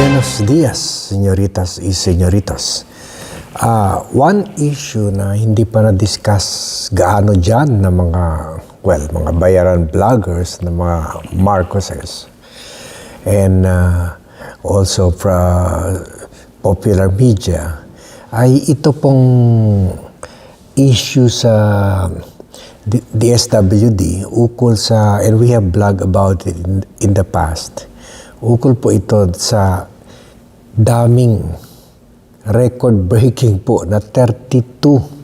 Buenos dias, señoritas y señoritas. Ah, one issue na hindi pa na-discuss gaano dyan ng mga, well, mga bayaran vloggers, ng mga Marcoses, and ah, also from popular media, ay ito pong issue sa DSWD ukol sa, and we have blog about it in, in the past, ukol po ito sa daming record-breaking po na 32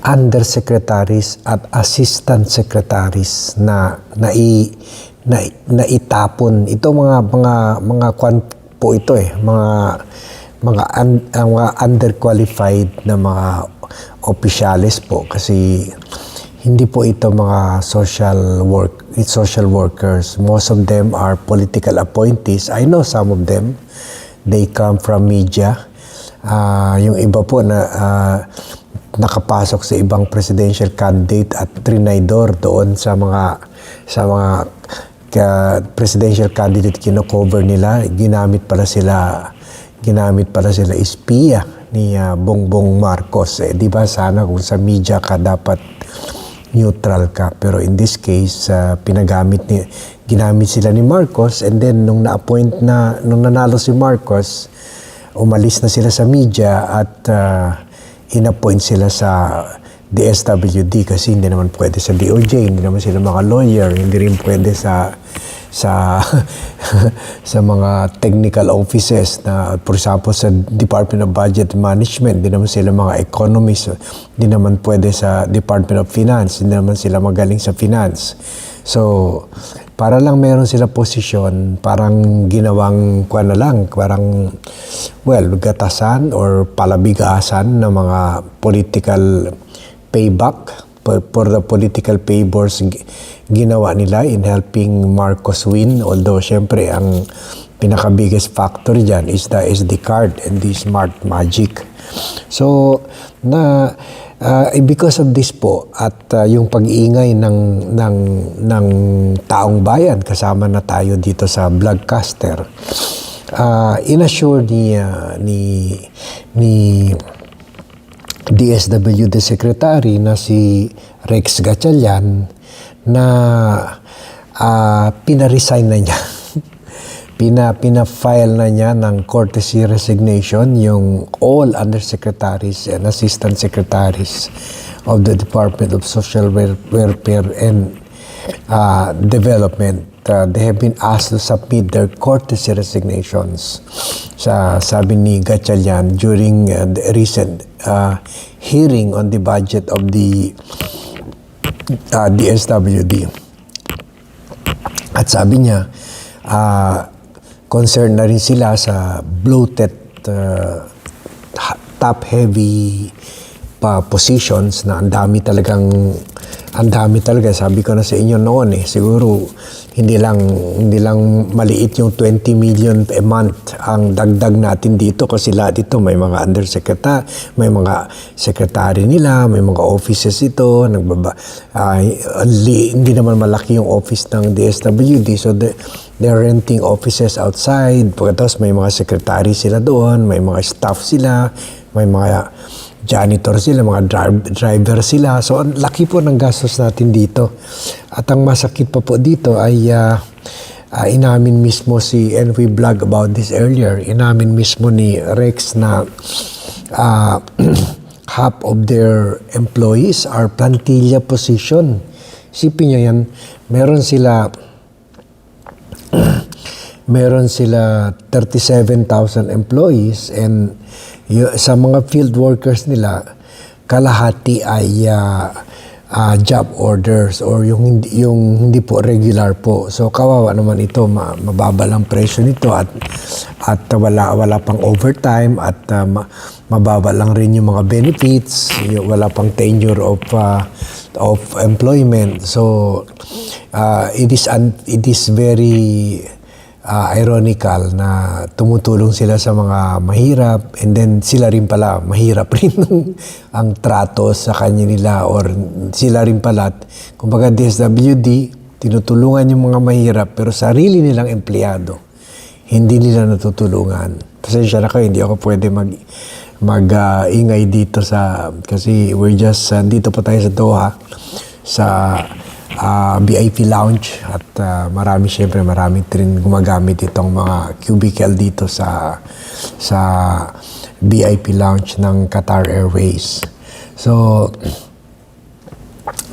undersecretaries at assistant secretaries na nai na, naitapon. Ito mga mga mga kwan po ito eh. Mga mga un, ang mga underqualified na mga opisyalis po. Kasi hindi po ito mga social work social workers. Most of them are political appointees. I know some of them. They come from media. Ah, yung iba po na ah, nakapasok sa ibang presidential candidate at trinaydor doon sa mga sa mga ka- presidential candidate kino-cover nila. Ginamit pala sila ginamit pala sila espiya ni ah, Bongbong Marcos. Eh, di ba sana kung sa media ka dapat neutral ka. Pero in this case ah, pinagamit ni ginamit sila ni Marcos and then nung na-appoint na nung nanalo si Marcos umalis na sila sa media at uh, inappoint sila sa DSWD kasi hindi naman pwede sa DOJ, hindi naman sila mga lawyer, hindi rin pwede sa sa sa mga technical offices na for example sa Department of Budget Management, hindi naman sila mga economists, hindi naman pwede sa Department of Finance, hindi naman sila magaling sa finance. So, para lang meron sila posisyon, parang ginawang kuha na lang, parang, well, gatasan or palabigasan ng mga political payback for, for the political favors gi- ginawa nila in helping Marcos win. Although, syempre, ang pinaka-biggest factor dyan is the SD card and the smart magic. So, na uh, because of this po at uh, yung pag-iingay ng ng ng taong bayan kasama na tayo dito sa Vlogcaster. Uh, inassure ni uh, ni ni DSWD Secretary na si Rex Gatchalian na uh, pina-resign na niya. pina pina-file na niya ng courtesy resignation yung all undersecretaries and assistant secretaries of the Department of Social Wel- Welfare and uh, Development. Uh, they have been asked to submit their courtesy resignations sa sabi ni Gatchalian during uh, the recent uh, hearing on the budget of the uh, DSWD. At sabi niya, ah, concerned na rin sila sa bloated, uh, top-heavy pa positions na ang dami talagang ang dami talaga sabi ko na sa inyo noon eh siguro hindi lang hindi lang maliit yung 20 million a month ang dagdag natin dito kasi lahat ito may mga undersecretary may mga secretary nila may mga offices ito nagbaba ay li- hindi naman malaki yung office ng DSWD so the, they're renting offices outside. Pagkatapos may mga secretary sila doon may mga staff sila may mga janitor sila, mga dri- driver sila. So, ang laki po ng gastos natin dito. At ang masakit pa po dito ay ah, ah, inamin mismo si, and we blog about this earlier, inamin mismo ni Rex na ah, half of their employees are plantilla position. Sipin niyo yan, meron sila meron sila 37,000 employees and sa mga field workers nila kalahati ay ah, ah, job orders or yung hindi, yung hindi po regular po. So kawawa naman ito, ma- mababa lang presyo nito at at wala wala pang overtime at ah, ma- mababa lang rin yung mga benefits, yung wala pang tenure of ah, of employment. So uh, it is un- it is very uh, ironical na tumutulong sila sa mga mahirap and then sila rin pala mahirap rin ang trato sa kanya nila or sila rin pala kumbaga DSWD tinutulungan yung mga mahirap pero sarili nilang empleyado hindi nila natutulungan. Pasensya na kayo, hindi ako pwede mag mag-ingay dito sa kasi we're just uh, dito pa tayo sa Doha sa ah, VIP lounge at ah, marami syempre marami rin gumagamit itong mga cubicle dito sa sa VIP lounge ng Qatar Airways. So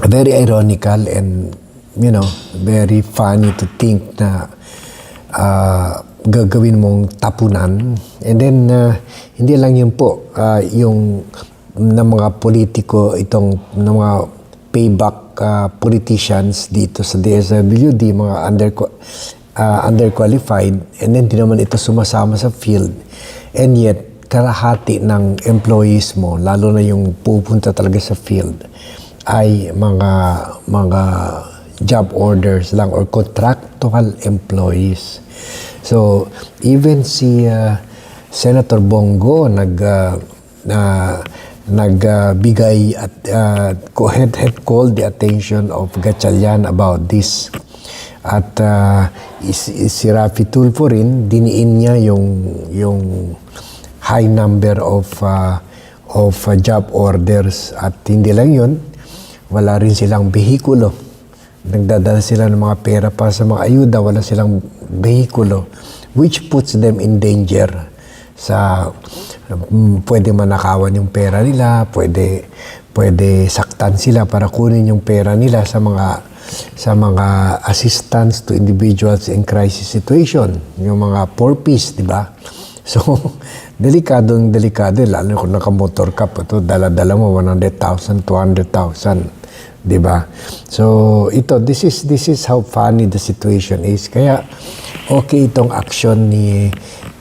very ironical and you know very funny to think na ah, gagawin mong tapunan and then ah, hindi lang yun po ah, yung ng mga politiko itong ng mga payback ah, politicians dito sa DSWD mga under ah, underqualified and then di naman ito sumasama sa field and yet kalahati ng employees mo lalo na yung pupunta talaga sa field ay mga mga job orders lang or contractual employees. So, even si uh, Senator Bongo nag uh, na nagbigay at uh, had, had called the attention of Gatchalian about this. At uh, si Rafi Tulfo rin, diniin niya yung yung high number of uh, of uh, job orders at hindi lang yun, wala rin silang behikulo. Nagdadala sila ng mga pera para sa mga ayuda, wala silang behikulo, which puts them in danger sa pwede manakawan yung pera nila, pwede pwede saktan sila para kunin yung pera nila sa mga sa mga assistance to individuals in crisis situation, yung mga poor piece, di ba? So, delikadong delikado, lalo kung naka-motor ka pa to, dala-dala mo 100,000, 200,000, di ba? So, ito, this is, this is how funny the situation is. Kaya, okay itong action ni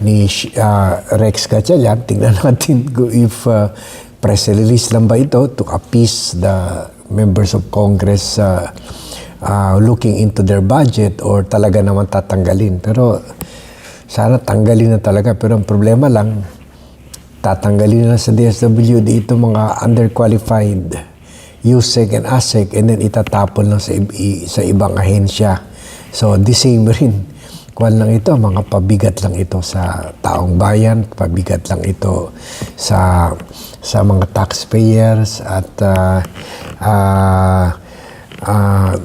ni uh, Rex Gatchalian. Tingnan natin if uh, press release lang ba ito to appease the members of Congress uh, uh, looking into their budget or talaga naman tatanggalin. Pero sana tanggalin na talaga. Pero ang problema lang, tatanggalin na sa DSWD itong mga underqualified USEC and ASEC and then itatapon lang sa, i- sa ibang ahensya. So, the same rin. Kwan lang ito, mga pabigat lang ito sa taong bayan, pabigat lang ito sa sa mga taxpayers at uh, uh, uh,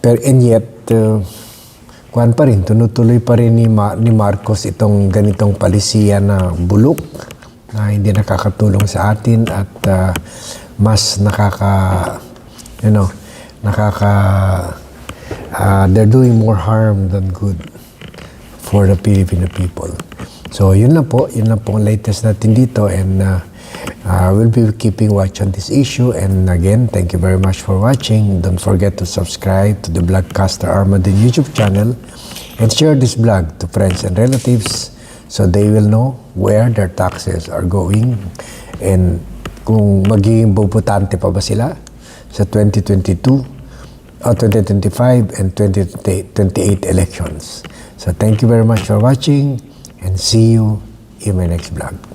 pero and yet uh, kuan pa rin, tunutuloy pa rin ni, Ma- ni Marcos itong ganitong palisiya na bulok na hindi nakakatulong sa atin at uh, mas nakaka, you know, nakaka, uh, they're doing more harm than good for the Filipino people. So, yun lang po. Yun lang po ang latest natin dito and uh, uh, we'll be keeping watch on this issue. And again, thank you very much for watching. Don't forget to subscribe to the Blogcaster Armadin YouTube channel and share this blog to friends and relatives so they will know where their taxes are going and kung magiging bubutante pa ba sila sa 2022 o 2025 and 2028 elections. So thank you very much for watching and see you in my next vlog.